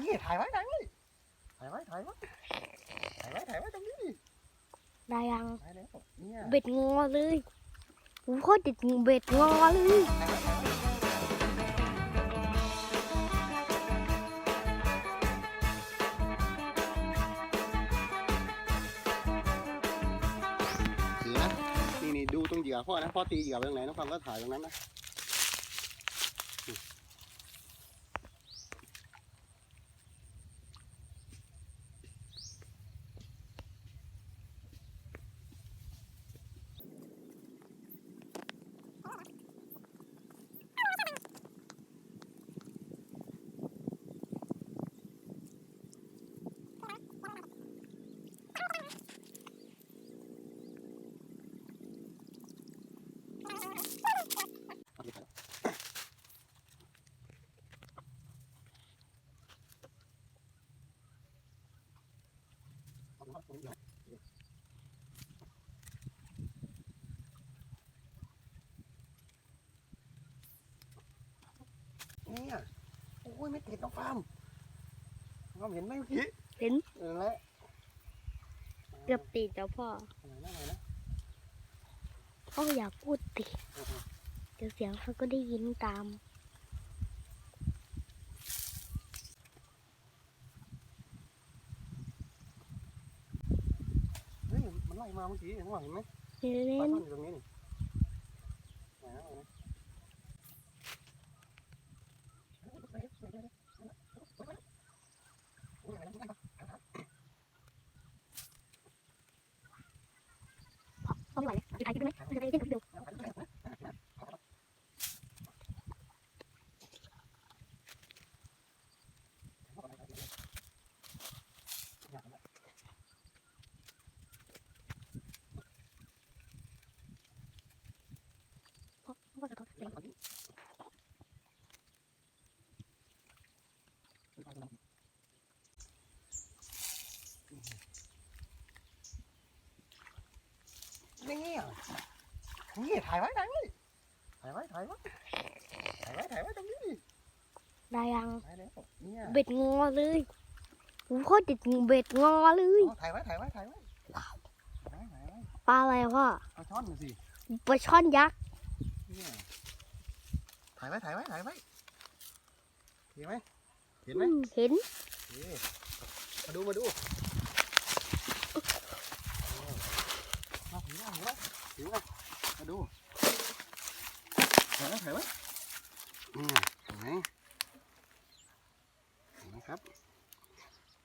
นี่ถ่ายไว้ถ่ายไว้ถ่ายไว้ถ่ายไว้ถ่ายไว้ถ่ายไว้ตรงนี้ดิได้ยังถ่ายแล้วเนี่ยเบ็ดงอเลยโอ้โหติดเบ็ดงอเลยถ่ายไว้ถ่ายไว้ถือนะนี่นี่ดูตรงเหยื่อพ่อนะพ่อตีเหยื่อไปตรงไหนน้องฟังก็ถ่ายตรงนั้นนะ เนี่ยโอ้ยไม่ติดน้องฟาร์มน้องฟาร์มเห็นไหมเมื่อกี้เห็นเออแล้วเกือบติดแล้วพ่ออะไรนะอะไรนะพ่ออย่าพูดติเดี๋ยวเสียงเขาก็ได้ยินตาม เฮ้ย มันไล่มาเมื่อกี้เห็นว่าเห็นไหมเห็ปลานช่อนอยู่ตรงนี้นี่ไหนนะไหนนะพ่อไม่ไหวแล้วถ่ายคลิปได้ไหมถ่ายคลิปได้ไหม พ่อพ่อจะทำอะไร นี่นี่ถ่ายไว้ถ่ายไว้ถ่ายไว้ถ่ายไว้ถ่ายไว้ถ่ายไว้ตรงนี้ดิได้ยังถ่ายแล้วเนี่ยเบ็ดงอเลยโอ้โหติดเบ็ดงอเลยอ๋อถ่ายไว้ถ่ายไว้ถ่ายไว้ถ่ายไว้ถ่ายไว้ปลาอะไรพ่อเอาช้อนมาสิปลาช่อนยักษ์เนี่ยถ่ายไว้ถ่ายไว้ถ่ายไว้เห็นไหมเห็นไหมอืมเห็น นี่มาดูมาดูเอาหิวแล้วหิว แล้วหิวแล้วมาดูถ่ายไว้ถ่ายไว้เนี่ยเห็นไหมเห็นไหมครับ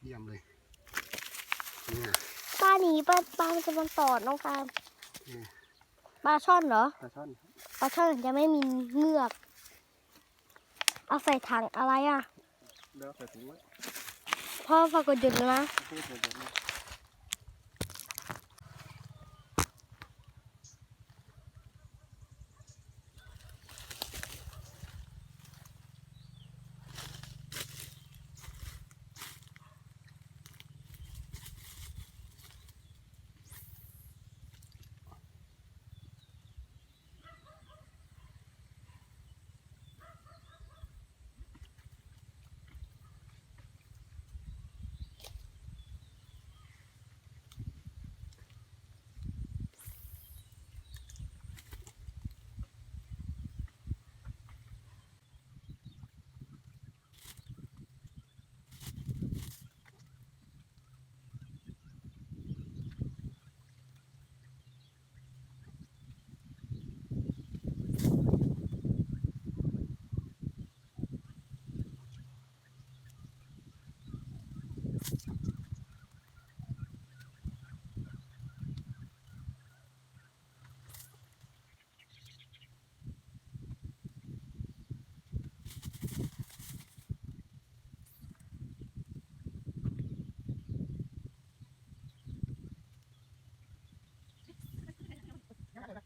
เยี่ยมเลยเนี่ยปลาหนีปลาปลามันจะมันตอดน้องฟาร์มอืมปลาช่อนเหรอปลาช่อนปลาช่อนจะไม่มีเงือกเอาใส่ถังอะไรอะเดี๋ยวใส่ถุงไว้พ่อฝากกดหยุดนะโอเคเดี๋ยวเดี๋ยว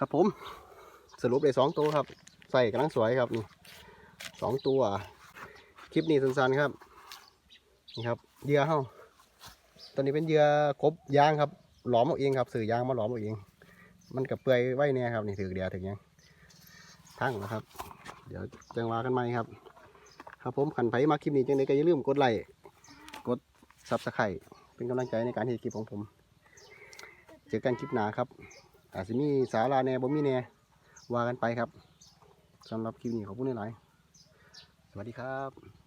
ครับผม สรุปได้สองตัวครับใส่กำลังสวยครับนี่สองตัว คลิปนี้สั้นๆครับ นี่ครับเหยื่อเฮาตัวนี้เป็นเหยื่อกบยางครับ หลอมเอาเองครับ สื่อยางมาหลอมเอาเอง มันกับเปื่อยไว้เนี่ยครับนี่ถือเดียวถึงยังทั้งนะครับ เดี๋ยวจังหว่ากันไหมครับ ครับผมขันไผมาคลิปนี้จังไดก็อย่าลืมกดไลค์กดซับสไครต์เป็นกำลังใจในการที่คลิปของผม เจอกันคลิปหน้าครับ อาจจะมีสาราแน่บ่มีแน่ว่ากันไปครับสำหรับคลิปนี้ขอบคุณหลายๆสวัสดีครับ